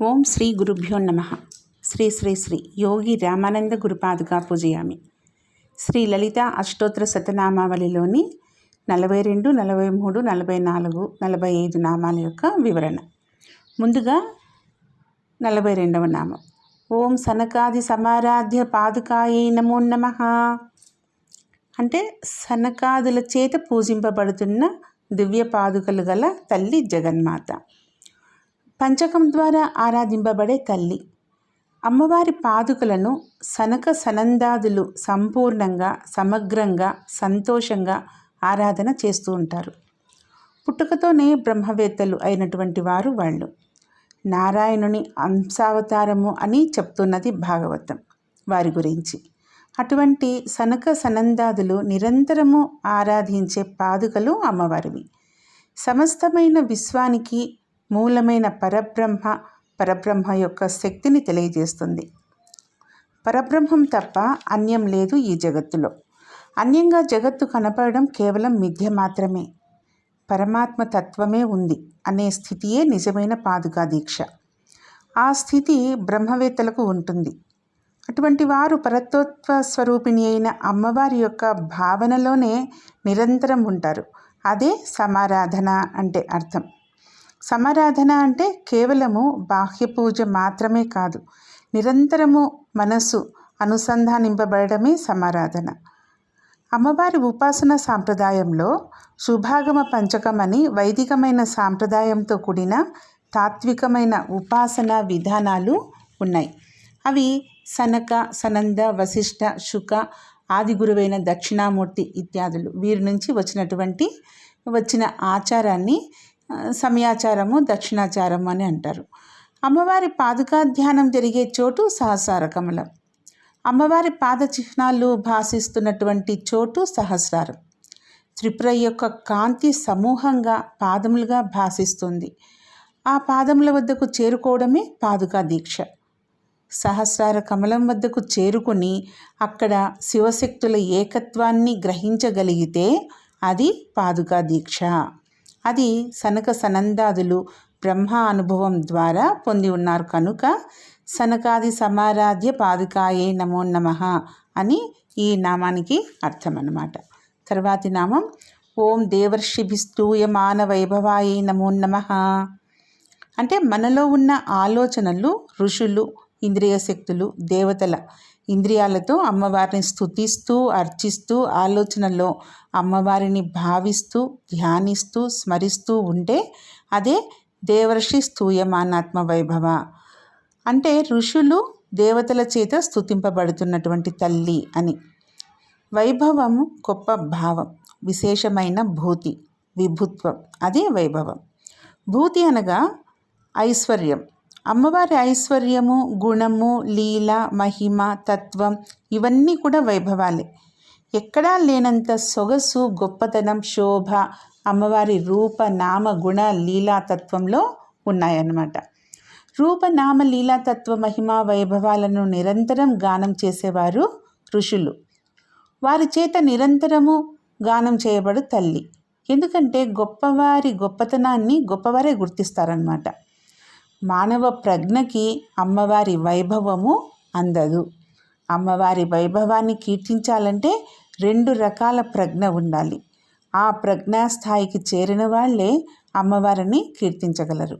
ఓం శ్రీ గురుభ్యో నమ. శ్రీ శ్రీ శ్రీ యోగి రామానంద గురుపాదుగా పూజయామి. శ్రీ లలిత అష్టోత్తర శతనామావళిలోని నలభై రెండు నలభై మూడు నలభై నాలుగు నలభై ఐదు నామాల యొక్క వివరణ. ముందుగా నలభై రెండవ నామం. ఓం సనకాది సమారాధ్య పాదుకాయే నమో నమ. అంటే సనకాదుల చేత పూజింపబడుతున్న దివ్య పాదుకలు గల తల్లి జగన్మాత. పంచకం ద్వారా ఆరాధింపబడే తల్లి. అమ్మవారి పాదుకలను సనక సనందాదులు సంపూర్ణంగా సమగ్రంగా సంతోషంగా ఆరాధన చేస్తూ ఉంటారు. పుట్టుకతోనే బ్రహ్మవేత్తలు అయినటువంటి వారు వాళ్ళు. నారాయణుని అంశావతారము అని చెప్తున్నది భాగవతం వారి గురించి. అటువంటి సనక సనందాదులు నిరంతరము ఆరాధించే పాదుకలు అమ్మవారివి. సమస్తమైన విశ్వానికి మూలమైన పరబ్రహ్మ పరబ్రహ్మ యొక్క శక్తిని తెలియజేస్తుంది. పరబ్రహ్మం తప్ప అన్యం లేదు ఈ జగత్తులో. అన్యంగా జగత్తు కనపడడం కేవలం మిథ్య మాత్రమే. పరమాత్మ తత్వమే ఉంది అనే స్థితియే నిజమైన పాదుకా దీక్ష. ఆ స్థితి బ్రహ్మవేత్తలకు ఉంటుంది. అటువంటి వారు పరతత్వ స్వరూపిణి అయిన అమ్మవారి యొక్క భావనలోనే నిరంతరం ఉంటారు. అదే సమారాధన అంటే అర్థం. సమారాధన అంటే కేవలము బాహ్య పూజ మాత్రమే కాదు నిరంతరము మనస్సు అనుసంధానింపబడమే సమారాధన. అమ్మవారి ఉపాసన సాంప్రదాయంలో శుభాగమ పంచకం అని వైదికమైన సాంప్రదాయంతో కూడిన తాత్వికమైన ఉపాసన విధానాలు ఉన్నాయి. అవి సనక సనంద వశిష్ఠ శుక ఆది గురువైన దక్షిణామూర్తి ఇత్యాదులు. వీరి నుంచి వచ్చినటువంటి వచ్చిన ఆచారాన్ని సమయాచారము దక్షిణాచారము అని అంటారు. అమ్మవారి పాదుకా ధ్యానం జరిగే చోటు సహస్రార కమలం. అమ్మవారి పాద చిహ్నాలు భాసిస్తున్నటువంటి చోటు సహస్రారం. త్రిపుర యొక్క కాంతి సమూహంగా పాదములుగా భాసిస్తుంది. ఆ పాదముల వద్దకు చేరుకోవడమే పాదుకా దీక్ష. సహస్రార కమలం వద్దకు చేరుకుని అక్కడ శివశక్తుల ఏకత్వాన్ని గ్రహించగలిగితే అది పాదుకా దీక్ష. అది సనక సనందాదులు బ్రహ్మ అనుభవం ద్వారా పొంది ఉన్నారు కనుక సనకాది సమారాధ్య పాదుకాయే నమో నమ అని ఈ నామానికి అర్థం అన్నమాట తర్వాతి నామం ఓం దేవర్షిభిస్తూయ మానవైభవాయే నమో నమ. అంటే మనలో ఉన్న ఆలోచనలు ఋషులు ఇంద్రియ శక్తులు దేవతల ఇంద్రియాలతో అమ్మవారిని స్థుతిస్తూ అర్చిస్తూ ఆలోచనలో అమ్మవారిని భావిస్తూ ధ్యానిస్తూ స్మరిస్తూ ఉంటే అదే దేవర్షి స్థూయమానాత్మ వైభవ. అంటే ఋషులు దేవతల చేత స్థుతింపబడుతున్నటువంటి తల్లి అని. వైభవం గొప్ప భావం విశేషమైన భూతి విభుత్వం అదే వైభవం. భూతి అనగా ఐశ్వర్యం. అమ్మవారి ఐశ్వర్యము గుణము లీల మహిమ తత్వం ఇవన్నీ కూడా వైభవాలే. ఎక్కడా లేనంత సొగసు గొప్పతనం శోభ అమ్మవారి రూప నామ గుణ లీలాతత్వంలో ఉన్నాయన్నమాట. రూపనామ లీలాతత్వ మహిమ వైభవాలను నిరంతరం గానం చేసేవారు ఋషులు. వారి చేత నిరంతరము గానం చేయబడు తల్లి. ఎందుకంటే గొప్పవారి గొప్పతనాన్ని గొప్పవారే గుర్తిస్తారనమాట మానవ ప్రజ్ఞకి అమ్మవారి వైభవము అందదు. అమ్మవారి వైభవాన్ని కీర్తించాలంటే రెండు రకాల ప్రజ్ఞ ఉండాలి. ఆ ప్రజ్ఞాస్థాయికి చేరిన వాళ్ళే అమ్మవారిని కీర్తించగలరు.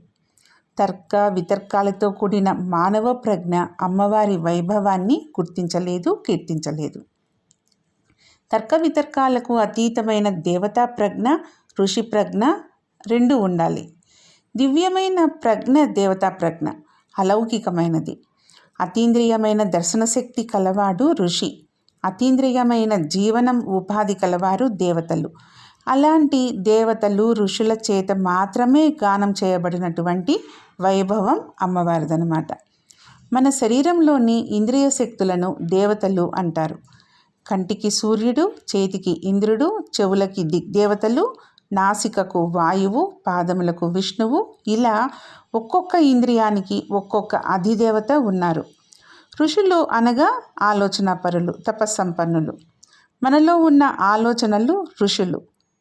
తర్క వితర్కాలతో కూడిన మానవ ప్రజ్ఞ అమ్మవారి వైభవాన్ని గుర్తించలేదు కీర్తించలేదు. తర్క వితర్కాలకు అతీతమైన దేవతా ప్రజ్ఞ ఋషి ప్రజ్ఞ రెండు ఉండాలి. దివ్యమైన ప్రజ్ఞ దేవతా ప్రజ్ఞ అలౌకికమైనది. అతీంద్రియమైన దర్శనశక్తి కలవాడు ఋషి. అతీంద్రియమైన జీవనం ఉపాధి కలవారు దేవతలు. అలాంటి దేవతలు ఋషుల చేత మాత్రమే గానం చేయబడినటువంటి వైభవం అమ్మవారిదనమాట మన శరీరంలోని ఇంద్రియ శక్తులను దేవతలు అంటారు. కంటికి సూర్యుడు చేతికి ఇంద్రుడు చెవులకి దిగ్దేవతలు నాసికకు వాయువు పాదములకు విష్ణువు ఇలా ఒక్కొక్క ఇంద్రియానికి ఒక్కొక్క అధిదేవత ఉన్నారు. ఋషులు అనగా ఆలోచన పరులు తపస్సంపన్నులు. మనలో ఉన్న ఆలోచనలు ఋషులు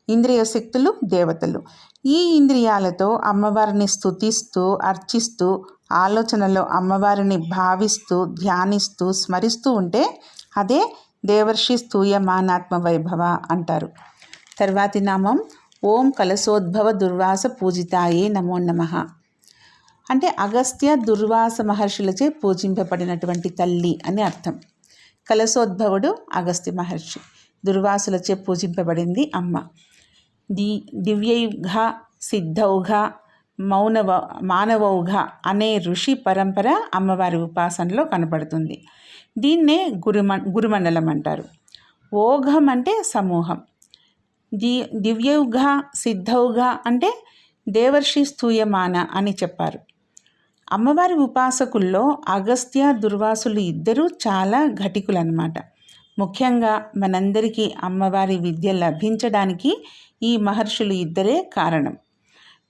ఇంద్రియ శక్తులు దేవతలు. ఈ ఇంద్రియాలతో అమ్మవారిని స్థుతిస్తూ అర్చిస్తూ ఆలోచనలో అమ్మవారిని భావిస్తూ ధ్యానిస్తూ స్మరిస్తూ ఉంటే అదే దేవర్షి స్తూయమానాత్మ వైభవ అంటారు. తర్వాతి నామం ఓం కలశోద్భవ దుర్వాస పూజితాయే నమో నమ. అంటే అగస్త్య దుర్వాస మహర్షులచే పూజింపబడినటువంటి తల్లి అని అర్థం. కలశోద్భవుడు అగస్త్య మహర్షి దుర్వాసులచే పూజింపబడింది అమ్మ. ది దివ్యయుగ సిద్ధౌఘ మౌనవ మానవౌఘ అనే ఋషి పరంపర అమ్మవారి ఉపాసనలో కనబడుతుంది. దీన్నే గురుమ గురుమండలం అంటారు. ఓఘం అంటే సమూహం. ది దివ్యౌఘ సిద్ధౌఘ అంటే దేవర్షి స్థూయమాన అని చెప్పారు. అమ్మవారి ఉపాసకుల్లో అగస్త్య దుర్వాసులు ఇద్దరూ చాలా ఘటికులన్నమాట. ముఖ్యంగా మనందరికీ అమ్మవారి విద్య లభించడానికి ఈ మహర్షులు ఇద్దరే కారణం.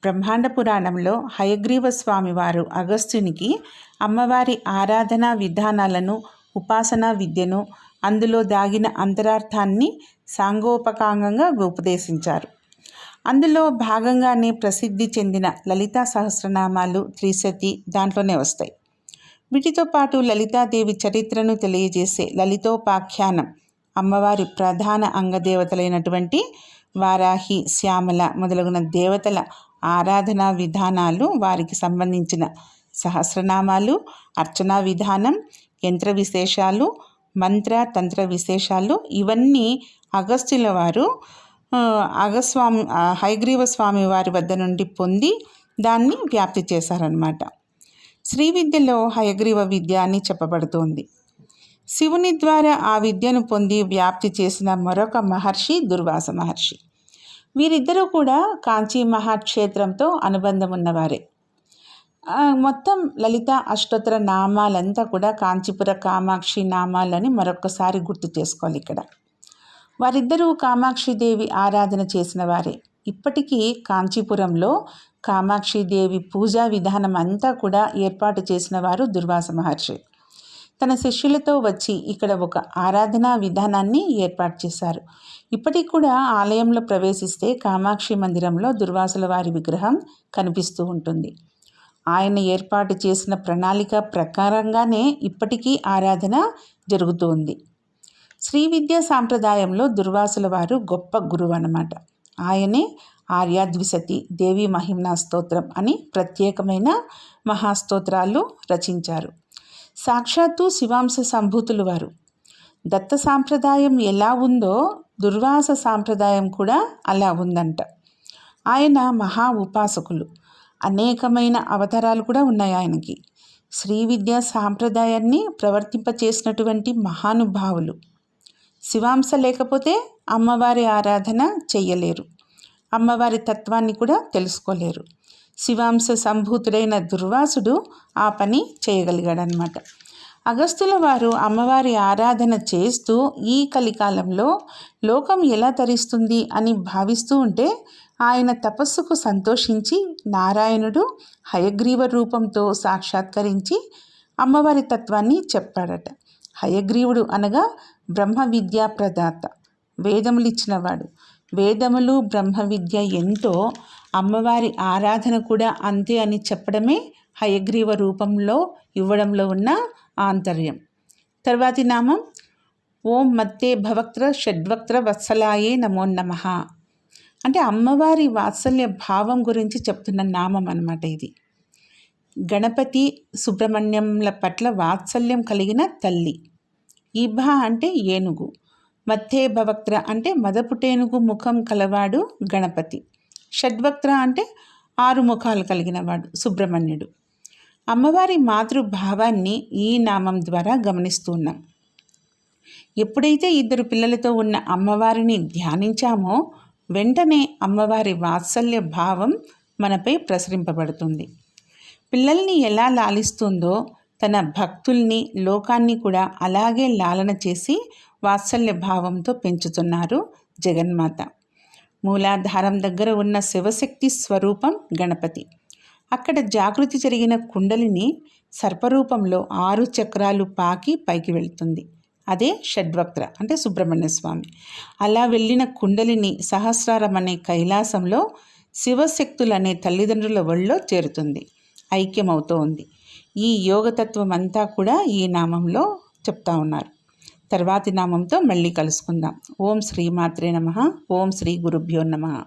బ్రహ్మాండ పురాణంలో హయగ్రీవ స్వామి వారు అగస్త్యునికి అమ్మవారి ఆరాధనా విధానాలను ఉపాసనా విద్యను అందులో దాగిన అంతరార్థాన్ని సాంగోపకాంగంగా ఉపదేశించారు అందులో భాగంగానే ప్రసిద్ధి చెందిన లలితా సహస్రనామాలు త్రిశతి దాంట్లోనే వస్తాయి. వీటితో పాటు లలితాదేవి చరిత్రను తెలియజేసే లలితోపాఖ్యానం అమ్మవారి ప్రధాన అంగదేవతలైనటువంటి వారాహి శ్యామల మొదలగున దేవతల ఆరాధనా విధానాలు వారికి సంబంధించిన సహస్రనామాలు అర్చనా విధానం యంత్ర విశేషాలు మంత్ర తంత్ర విశేషాలు ఇవన్నీ అగస్త్యుల వారు అగస్వామి హైగ్రీవ స్వామి వారి వద్ద నుండి పొంది దాన్ని వ్యాప్తి చేశారనమాట శ్రీ విద్యలో హయగ్రీవ విద్య అని చెప్పబడుతోంది. శివుని ద్వారా ఆ విద్యను పొంది వ్యాప్తి చేసిన మరొక మహర్షి దుర్వాస మహర్షి. వీరిద్దరూ కూడా కాంచీ మహాక్షేత్రంతో అనుబంధం ఉన్నవారే. మొత్తం లలిత అష్టోత్తర నామాలంతా కూడా కాంచీపుర కామాక్షి నామాలని మరొకసారి గుర్తు చేసుకోవాలి ఇక్కడ. వారిద్దరూ కామాక్షిదేవి ఆరాధన చేసిన వారే. ఇప్పటికీ కాంచీపురంలో కామాక్షిదేవి పూజా విధానం అంతా కూడా ఏర్పాటు చేసిన వారు దుర్వాస మహర్షి. తన శిష్యులతో వచ్చి ఇక్కడ ఒక ఆరాధనా విధానాన్ని ఏర్పాటు చేశారు. ఇప్పటికి కూడా ఆలయంలో ప్రవేశిస్తే కామాక్షి మందిరంలో దుర్వాసుల వారి విగ్రహం కనిపిస్తూ ఉంటుంది. ఆయన ఏర్పాటు చేసిన ప్రణాళిక ప్రకారంగానే ఇప్పటికీ ఆరాధన జరుగుతుంది శ్రీ విద్యా సాంప్రదాయంలో దుర్వాసుల వారు గొప్ప గురువు అన్నమాట. ఆయనే ఆర్యాద్విసతి దేవి మహిమ్నా స్తోత్రం అని ప్రత్యేకమైన మహాస్తోత్రాలు రచించారు. సాక్షాత్తు శివాంశ సంభూతులు వారు. దత్త సాంప్రదాయం ఎలా ఉందో దుర్వాస సాంప్రదాయం కూడా అలా ఉందంట. ఆయన మహా ఉపాసకులు. అనేకమైన అవతారాలు కూడా ఉన్నాయి ఆయనకి. శ్రీ విద్యా సాంప్రదాయాన్ని ప్రవర్తింపచేసినటువంటి మహానుభావులు. శివాంశ లేకపోతే అమ్మవారి ఆరాధన చెయ్యలేరు. అమ్మవారి తత్వాన్ని కూడా తెలుసుకోలేరు. శివాంశ సంభూతుడైన దుర్వాసుడు ఆ పని చేయగలిగాడనమాట అగస్తుల వారు అమ్మవారి ఆరాధన చేస్తూ ఈ కలికాలంలో లోకం ఎలా తరిస్తుంది అని భావిస్తూ ఉంటే ఆయన తపస్సుకు సంతోషించి నారాయణుడు హయగ్రీవ రూపంతో సాక్షాత్కరించి అమ్మవారి తత్వాన్ని చెప్పాడట. హయగ్రీవుడు అనగా బ్రహ్మ విద్యా ప్రదాత. వేదములు ఇచ్చినవాడు వేదములు బ్రహ్మ విద్య ఎంతో అమ్మవారి ఆరాధన కూడా అంతే అని చెప్పడమే హయగ్రీవ రూపంలో ఇవ్వడంలో ఉన్న ఆంతర్యం. తర్వాతి నామం ఓం మత్తే భవక్త్ర షడ్వక్త్ర వత్సలాయే నమో నమ. అంటే అమ్మవారి వాత్సల్య భావం గురించి చెప్తున్న నామం అనమాట ఇది. గణపతి సుబ్రహ్మణ్యంల పట్ల వాత్సల్యం కలిగిన తల్లి. ఈభ అంటే ఏనుగు. మత్తే భవక్త్ర అంటే మదపుటేనుగు ముఖం కలవాడు గణపతి. షడ్వక్త్ర అంటే ఆరు ముఖాలు కలిగినవాడు సుబ్రహ్మణ్యుడు. అమ్మవారి మాతృభావాన్ని ఈ నామం ద్వారా గమనిస్తున్నాం. ఎప్పుడైతే ఇద్దరు పిల్లలతో ఉన్న అమ్మవారిని ధ్యానించామో వెంటనే అమ్మవారి వాత్సల్య భావం మనపై ప్రసరింపబడుతుంది. పిల్లల్ని ఎలా లాలిస్తుందో తన భక్తుల్ని లోకాన్ని కూడా అలాగే లాలన చేసి వాత్సల్య భావంతో పెంచుతున్నారు జగన్మాత. మూలాధారం దగ్గర ఉన్న శివశక్తి స్వరూపం గణపతి. అక్కడ జాగృతి జరిగిన కుండలిని సర్పరూపంలో ఆరు చక్రాలు పాకి పైకి వెళ్తుంది. అదే షడ్వక్త్ర అంటే సుబ్రహ్మణ్య స్వామి. అలా వెళ్ళిన కుండలిని సహస్రారం అనే కైలాసంలో శివశక్తులనే తల్లిదండ్రుల ఒళ్ళో చేరుతుంది. ఐక్యమవుతూ ఉంది ఈ యోగతత్వం అంతా కూడా ఈ నామంలో చెప్తా ఉన్నారు. తర్వాతి నామంతో మళ్ళీ కలుసుకుందాం. ఓం శ్రీ మాత్రే నమ. ఓం శ్రీ గురుభ్యో నమ.